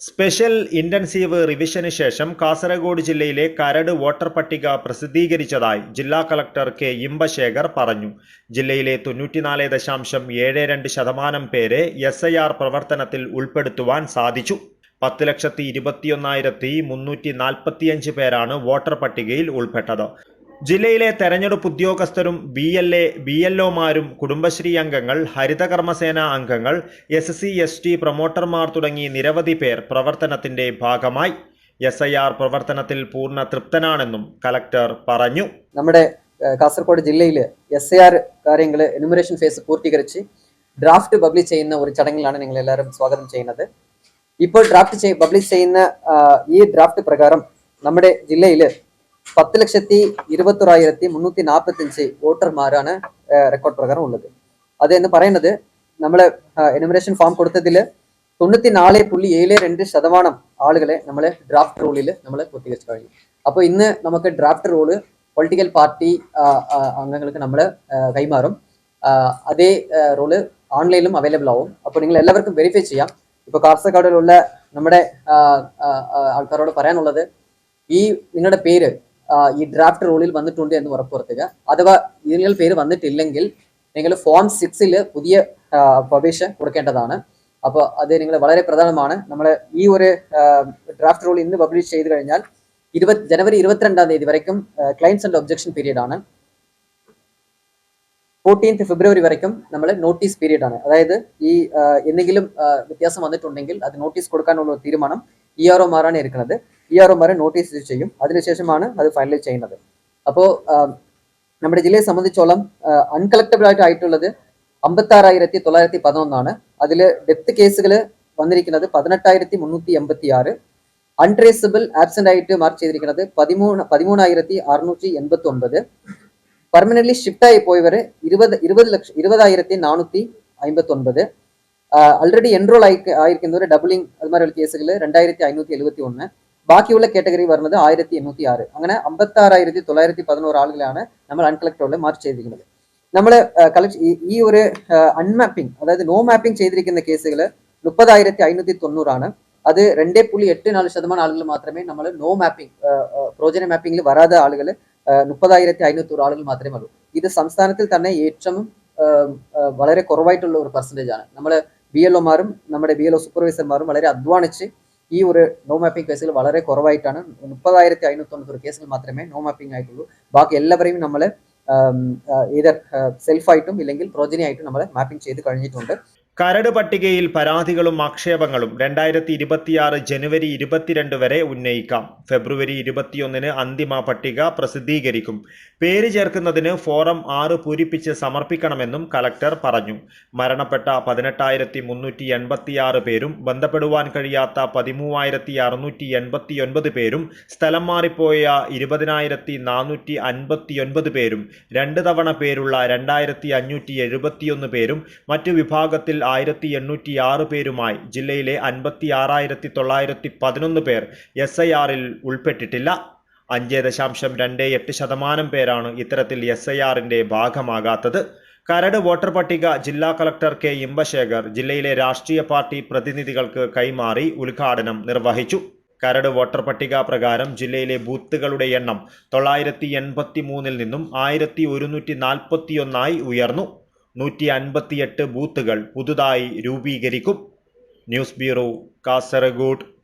Special intensive റിവിഷന് ശേഷം കാസർഗോഡ് ജില്ലയിലെ കരട് വോട്ടർ പട്ടിക പ്രസിദ്ധീകരിച്ചതായി ജില്ലാ കളക്ടർ കെ ഇമ്പശേഖർ പറഞ്ഞു. ജില്ലയിലെ തൊണ്ണൂറ്റിനാല് ദശാംശം ഏഴ് രണ്ട് ശതമാനം പേരെ എസ് ഐ ആർ പ്രവർത്തനത്തിൽ ഉൾപ്പെടുത്തുവാൻ സാധിച്ചു. പത്ത് ലക്ഷത്തി ഇരുപത്തിയൊന്നായിരത്തി മുന്നൂറ്റി നാൽപ്പത്തിയഞ്ച് പേരാണ് വോട്ടർ പട്ടികയിൽ ഉൾപ്പെട്ടത്. ജില്ലയിലെ തെരഞ്ഞെടുപ്പ് ഉദ്യോഗസ്ഥരും B L A B L ഒമാരും Kudumbashree അംഗങ്ങൾ ഹരിതകർമ്മസേന അംഗങ്ങൾ എസ് സി എസ് ടി പ്രൊമോട്ടർമാർ തുടങ്ങി നിരവധി പേർ പ്രവർത്തനത്തിന്റെ ഭാഗമായി. എസ് ഐ ആർ പ്രവർത്തനത്തിൽ പൂർണ തൃപ്തനാണെന്നും കലക്ടർ പറഞ്ഞു. നമ്മുടെ കാസർഗോഡ് ജില്ലയിൽ എസ് ഐ ആർ കാര്യങ്ങൾ എനുമറേഷൻ ഫേസ് പൂർത്തീകരിച്ച് ഡ്രാഫ്റ്റ് പബ്ലിഷ് ചെയ്യുന്ന ഒരു ചടങ്ങിലാണ് നിങ്ങൾ എല്ലാവരും സ്വാഗതം ചെയ്യുന്നത്. ഇപ്പോൾ ഡ്രാഫ്റ്റ് പബ്ലിഷ് ചെയ്യുന്ന ഈ ഡ്രാഫ്റ്റ് പ്രകാരം നമ്മുടെ ജില്ലയിൽ പത്ത് ലക്ഷത്തി ഇരുപത്തൊരായിരത്തി മുന്നൂറ്റി നാൽപ്പത്തി അഞ്ച് വോട്ടർമാരാണ് റെക്കോർഡ് പ്രകാരം ഉള്ളത്. അത് എന്ന് പറയുന്നത് നമ്മൾ എനുമറേഷൻ ഫോം കൊടുത്തതിൽ തൊണ്ണൂറ്റി നാല് പുള്ളി ഏഴ് രണ്ട് ശതമാനം ആളുകളെ നമ്മൾ ഡ്രാഫ്റ്റ് റോളിൽ നമ്മൾ പൂർത്തീകരിച്ചു കഴിഞ്ഞു. അപ്പോൾ ഇന്ന് നമുക്ക് ഡ്രാഫ്റ്റ് റോൾ പൊളിറ്റിക്കൽ പാർട്ടി അംഗങ്ങൾക്ക് നമ്മൾ കൈമാറും. അതേ റോൾ ഓൺലൈനിലും അവൈലബിൾ ആവും. അപ്പോൾ നിങ്ങൾ എല്ലാവർക്കും വെരിഫൈ ചെയ്യാം. ഇപ്പോൾ കാസർഗോഡിലുള്ള നമ്മുടെ ആൾക്കാരോട് പറയാനുള്ളത് ഈ നിങ്ങളുടെ പേര് ഈ ഡ്രാഫ്റ്റ് റോളിൽ വന്നിട്ടുണ്ട് എന്ന് ഉറപ്പുവരുത്തുക. അഥവാ നിങ്ങൾ പേര് വന്നിട്ടില്ലെങ്കിൽ നിങ്ങൾ ഫോം സിക്സിൽ പുതിയ പ്രവേശ കൊടുക്കേണ്ടതാണ്. അപ്പോൾ അത് നിങ്ങൾ വളരെ പ്രധാനമാണ്. നമ്മൾ ഈ ഒരു ഡ്രാഫ്റ്റ് റോൾ ഇന്ന് പബ്ലിഷ് ചെയ്ത് കഴിഞ്ഞാൽ ഇരുപത് ജനുവരി ഇരുപത്തിരണ്ടാം തീയതി വരയ്ക്കും ക്ലയൻസ് ആൻഡ് ഒബ്ജക്ഷൻ പീരീഡ് ആണ്. ഫോർട്ടീൻത്ത് ഫെബ്രുവരി വരയ്ക്കും നമ്മൾ നോട്ടീസ് പീരീഡ് ആണ്. അതായത് ഈ എന്തെങ്കിലും വ്യത്യാസം വന്നിട്ടുണ്ടെങ്കിൽ അത് നോട്ടീസ് കൊടുക്കാനുള്ള തീരുമാനം ഇ ആർ ഒമാരാണ് എടുക്കുന്നത്. ഇ ആർ ഒമാരെ നോട്ടീസ് ഇഷ്യൂ ചെയ്യും അതിനുശേഷമാണ് അത് ഫൈനലൈസ് ചെയ്യുന്നത് അപ്പോൾ നമ്മുടെ ജില്ലയെ സംബന്ധിച്ചോളം അൺകളക്റ്റബിൾ ആയിട്ട് ആയിട്ടുള്ളത് അമ്പത്താറായിരത്തി തൊള്ളായിരത്തി പതിനൊന്നാണ് അതിൽ ഡെത്ത് കേസുകൾ വന്നിരിക്കുന്നത് പതിനെട്ടായിരത്തി മുന്നൂറ്റി എൺപത്തി ആറ് അൺട്രേസബിൾ ആബ്സെന്റ് ആയിട്ട് മാർക്ക് ചെയ്തിരിക്കുന്നത് പതിമൂന്ന് പതിമൂന്നായിരത്തി അറുന്നൂറ്റി എൺപത്തി ഒൻപത് പെർമനന്റ്ലി ഷിഫ്റ്റ് ആയി പോയവർ ഇരുപത് ഇരുപത് ലക്ഷം ഇരുപതായിരത്തി നാനൂറ്റി അമ്പത്തി ഒൻപത് ആൾറെഡി എൻറോൾ ആയി ആയിരിക്കുന്നവർ ഡബിളിംഗ് അതുമാതിരി കേസുകൾ രണ്ടായിരത്തി അഞ്ഞൂറ്റി എഴുപത്തി ഒന്ന് ബാക്കിയുള്ള കാറ്റഗറി വരുന്നത് ആയിരത്തി എണ്ണൂറ്റി ആറ്. അങ്ങനെ അമ്പത്തി ആറായിരത്തി തൊള്ളായിരത്തി പതിനോറ് ആളുകളാണ് നമ്മൾ അൺകളക്ടബിൾ മാർക്ക് ചെയ്തിരിക്കുന്നത്. നമ്മൾ കളക്ട് ഈ ഒരു അൺമാപ്പിംഗ് അതായത് നോ മാപ്പിംഗ് ചെയ്തിരിക്കുന്ന കേസുകൾ മുപ്പതായിരത്തി അഞ്ഞൂറ്റി തൊണ്ണൂറാണ്. അത് രണ്ടേ പുള്ളി എട്ട് നാല് ശതമാനം ആളുകൾ മാത്രമേ നമ്മൾ നോ മാപ്പിംഗ് പ്രോജന മാപ്പിംഗിൽ വരാതെ ആളുകൾ മുപ്പതായിരത്തി അഞ്ഞൂറ്റൂറ് ആളുകൾ മാത്രമേ ഉള്ളൂ. ഇത് സംസ്ഥാനത്തിൽ തന്നെ ഏറ്റവും വളരെ കുറവായിട്ടുള്ള ഒരു പെർസെന്റേജ് ആണ്. നമ്മൾ ബി എൽ ഒമാരും നമ്മുടെ ബി എൽ ഒ സൂപ്പർവൈസർമാരും വളരെ അധ്വാനിച്ച് ഈ ഒരു നോ മാപ്പിംഗ് കേസുകൾ വളരെ കുറവായിട്ടാണ്. മുപ്പതായിരത്തി അഞ്ഞൂറ്റി തൊണ്ണൂറ് കേസുകൾ മാത്രമേ നോ മാപ്പിംഗ് ആയിട്ടുള്ളൂ. ബാക്കി എല്ലാവരെയും നമ്മൾ either സെൽഫായിട്ടും ഇല്ലെങ്കിൽ പ്രോജനിയായിട്ടും നമ്മൾ മാപ്പിംഗ് ചെയ്ത് കഴിഞ്ഞിട്ടുണ്ട്. കരട് പട്ടികയിൽ പരാതികളും ആക്ഷേപങ്ങളും രണ്ടായിരത്തി ഇരുപത്തിയാറ് ജനുവരി ഇരുപത്തിരണ്ട് വരെ ഉന്നയിക്കാം. ഫെബ്രുവരി ഇരുപത്തിയൊന്നിന് അന്തിമ പട്ടിക പ്രസിദ്ധീകരിക്കും. പേര് ചേർക്കുന്നതിന് ഫോറം ആറ് പൂരിപ്പിച്ച് സമർപ്പിക്കണമെന്നും കലക്ടർ പറഞ്ഞു. മരണപ്പെട്ട പതിനെട്ടായിരത്തി മുന്നൂറ്റി എൺപത്തിയാറ് പേരും ബന്ധപ്പെടുവാൻ കഴിയാത്ത പതിമൂവായിരത്തി അറുന്നൂറ്റി എൺപത്തിയൊൻപത് പേരും സ്ഥലം മാറിപ്പോയ ഇരുപതിനായിരത്തി നാനൂറ്റി അൻപത്തിയൊൻപത് പേരും രണ്ട് തവണ പേരുള്ള രണ്ടായിരത്തി അഞ്ഞൂറ്റി എഴുപത്തിയൊന്ന് പേരും മറ്റു വിഭാഗത്തിൽ ആയിരത്തി എണ്ണൂറ്റി ആറ് പേരുമായി ജില്ലയിലെ അൻപത്തി ആറായിരത്തി തൊള്ളായിരത്തി പതിനൊന്ന് പേർ എസ് ഐ ആറിൽ ഉൾപ്പെട്ടിട്ടില്ല. അഞ്ച് ദശാംശം രണ്ട് എട്ട് ശതമാനം പേരാണ് ഇത്തരത്തിൽ എസ് ഐ ആറിന്റെ ഭാഗമാകാത്തത്. കരട് വോട്ടർ പട്ടിക ജില്ലാ കളക്ടർ കെ ഇമ്പശേഖർ ജില്ലയിലെ രാഷ്ട്രീയ പാർട്ടി പ്രതിനിധികൾക്ക് കൈമാറി ഉദ്ഘാടനം നിർവഹിച്ചു. കരട് വോട്ടർ പട്ടിക പ്രകാരം ജില്ലയിലെ ബൂത്തുകളുടെ എണ്ണം തൊള്ളായിരത്തി എൺപത്തി മൂന്നിൽ നിന്നും ആയിരത്തി ഒരുന്നൂറ്റി നാൽപ്പത്തിയൊന്നായി ഉയർന്നു. നൂറ്റി അൻപത്തിയെട്ട് ബൂത്തുകൾ പുതുതായി രൂപീകരിക്കും. News bureau Kasaragod.